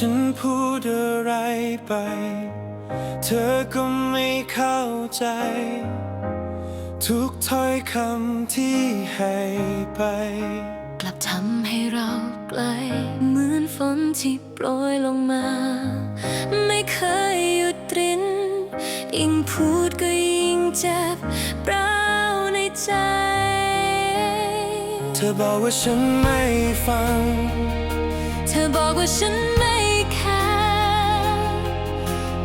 ฉันพูดอะไรไป เธอก็ไม่เข้าใจ ทุกถ้อยคำที่ให้ไป กลับทำให้เราไกล เหมือนฝนที่โปรยลงมา ไม่เคยหยุดรินยิ่งพูดก็ยิ่งเจ็บร้าวในใจ เธอบอกว่าฉันไม่ฟัง เธอบอกว่าฉันไม่แคร์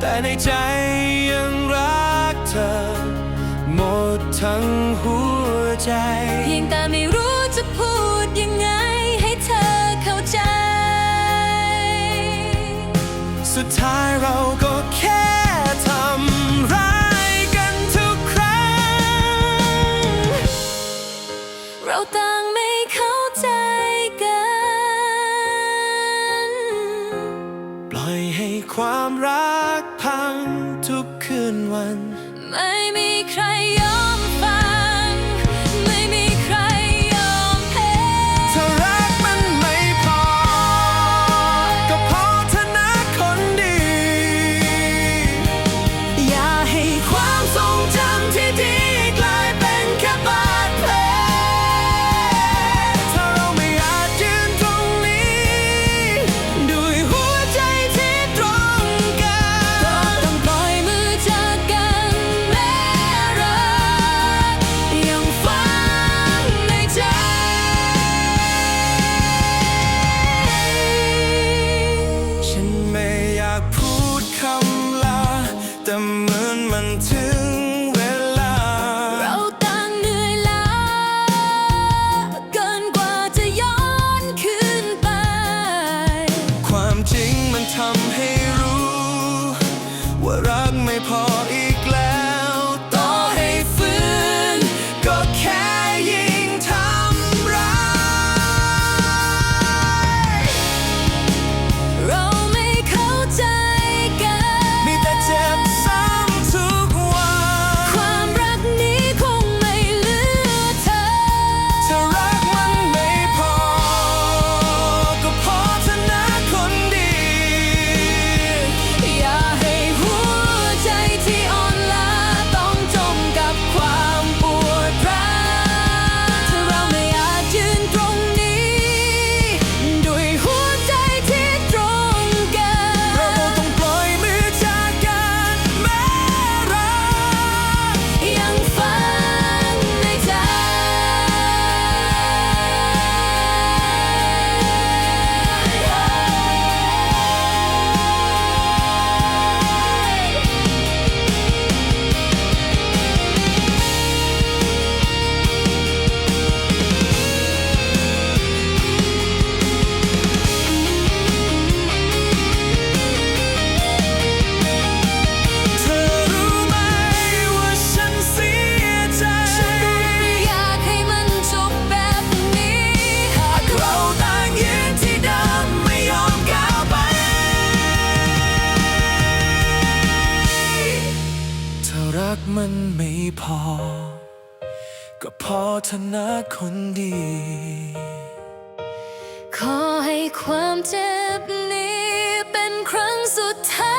แต่ในใจยังรักเธอ หมดทั้งหัวใจ เพียงแต่ไม่รู้จะพูดยังไงให้เธอเข้าใจ สุดท้ายเราก็ ยให้ความรักพังทุกคืนวัน ไม่มีใครยอมฟัง แต่เหมือนมันถึงเวลา เราต่างเหนื่อยล้าเกินกว่าจะย้อนคืนไป ความจริงมันทำให้รู้ ว่ารัก พอธนาคนดี ขอให้ความเจ็บนี้เป็นครั้งสุดท้าย